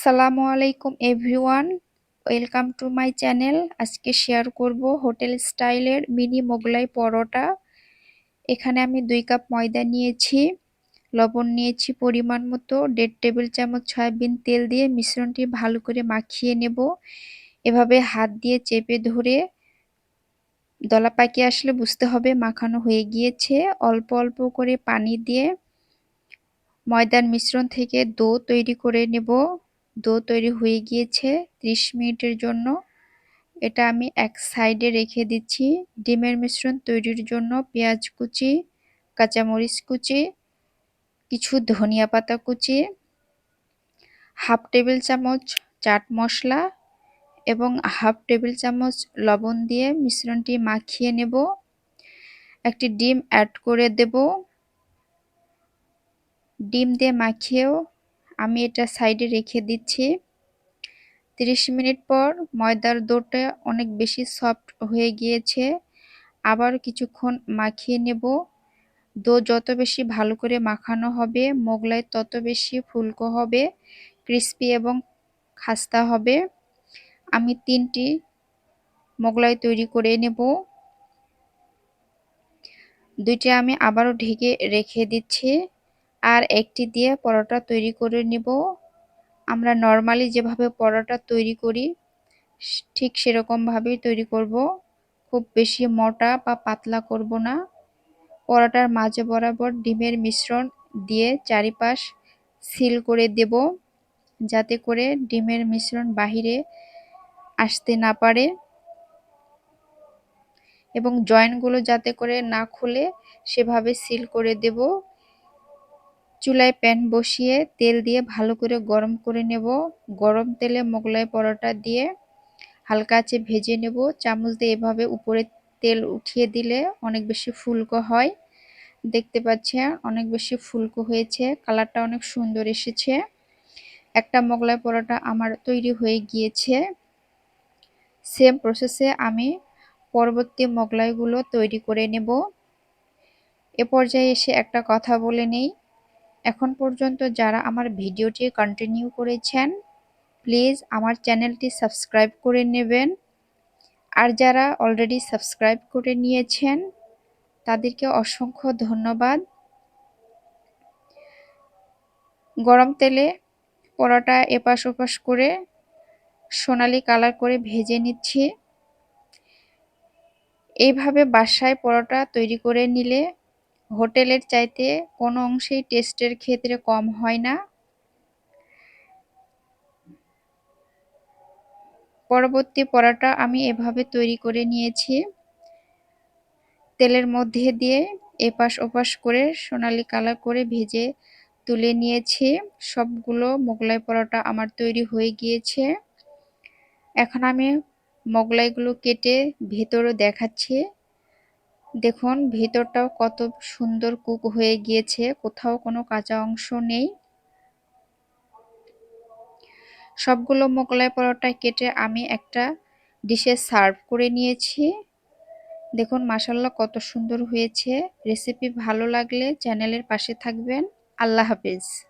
আসসালামু আলাইকুম, everyone. Welcome to my channel. আজকে শেয়ার করব হোটেল স্টাইলের মিনি মোগলাই পরোটা। এখানে আমি দুই কাপ ময়দা নিয়েছি, লবণ নিয়েছি পরিমাণ মতো, দেড় টেবিল চামচ সয়াবিন তেল দিয়ে মিশ্রণটি ভালো করে মাখিয়ে নেব। এভাবে হাত দিয়ে চেপে ধরে দলা পাকিয়ে আসলে বুঝতে হবে মাখানো হয়ে গিয়েছে। অল্প অল্প করে পানি দিয়ে ময়দার মিশ্রণ থেকে দো তৈরি করে নেব। দো তৈরি হয়ে গিয়েছে 30 মিনিটের জন্য। এটা আমি এক সাইডে রেখে দিচ্ছি। ডিমের মিশ্রণ তৈরির জন্য পেঁয়াজ কুচি, কাঁচামরিচ কুচি, কিছু ধনিয়া পাতা কুচি, হাফ টেবিল চামচ চাট মশলা এবং হাফ টেবিল চামচ লবণ দিয়ে মিশ্রণটি মাখিয়ে নেব। একটি ডিম অ্যাড করে দেব। ডিম দিয়ে মাখিয়েও আমি এটা সাইডে রেখে দিচ্ছি। 30 মিনিট পর ময়দার দোটা অনেক বেশি সফট হয়ে গিয়েছে। আবার কিছুক্ষণ মাখিয়ে নেব। দো যত বেশি ভালো করে মাখানো হবে, মোগলাই তত বেশি ফুলকো হবে, ক্রিস্পি এবং খাস্তা হবে। আমি তিনটি মোগলাই তৈরি করে নেব। দুইটি আমি আবারও ঢেকে রেখে দিচ্ছি। আর একটি দিয়ে পরোটা তৈরি করে নেব। আমরা নর্মালি যেভাবে পরোটা তৈরি করি, ঠিক সেরকমভাবেই তৈরি করব। খুব বেশি মোটা বা পাতলা করব না। পরোটার মাঝে বরাবর ডিমের মিশ্রণ দিয়ে চারিপাশ সিল করে দেব, যাতে করে ডিমের মিশ্রণ বাহিরে আসতে না পারে এবং জয়েন্টগুলো যাতে করে না খুলে সেভাবে সিল করে দেব। চুলায় প্যান বসিয়ে তেল দিয়ে ভালো করে গরম করে নেব। গরম তেলে মোগলাই পরোটা দিয়ে হালকা আঁচে ভেজে নেব। চামচ দিয়ে এভাবে উপরে তেল উঠিয়ে দিলে অনেক বেশি ফুলকো হয়। দেখতে পাচ্ছেন অনেক বেশি ফুলকো হয়েছে। কালারটা অনেক সুন্দর এসেছে। একটা মোগলাই পরোটা আমার তৈরি হয়ে গিয়েছে। সেম প্রসেসে আমি পরবর্তী মোগলাইগুলো তৈরি করে নেব। এ পর্যায়ে এসে একটা কথা বলে নেই। এখন পর্যন্ত যারা আমার ভিডিওটি কন্টিনিউ করেছেন প্লিজ আমার চ্যানেলটি সাবস্ক্রাইব করে নেবেন। আর যারা অলরেডি সাবস্ক্রাইব করে নিয়েছেন, তাদেরকে অসংখ্য ধন্যবাদ। গরম তেলে পরোটা এপাশ ওপাশ করে সোনালি কালার করে ভেজে নিচ্ছি। এইভাবে বাসায় পরোটা তৈরি করে নিলে হোটেলের চাইতে কোনো অংশেই টেস্টের ক্ষেত্রে কম হয় না। পরবর্তী পরোটা আমি এভাবে তৈরি করে নিয়েছি। তেলের মধ্যে দিয়ে এপাশ ওপাশ করে সোনালি কালার করে ভেজে তুলে নিয়েছি। সবগুলো মোগলাই পরোটা আমার তৈরি হয়ে গিয়েছে। এখন আমি মোগলাইগুলো কেটে ভেতরও দেখাচ্ছি। দেখুন, ভেতরটাও কত সুন্দর কুক হয়ে গিয়েছে, কোথাও কোনো কাঁচা অংশ নেই। সবগুলো মোগলাই পরোটা কেটে আমি একটা ডিশে সার্ভ করে নিয়েছি। দেখুন মাসাল্লাহ কত সুন্দর হয়েছে। রেসিপি ভালো লাগলে চ্যানেলের পাশে থাকবেন। আল্লাহ হাফিজ।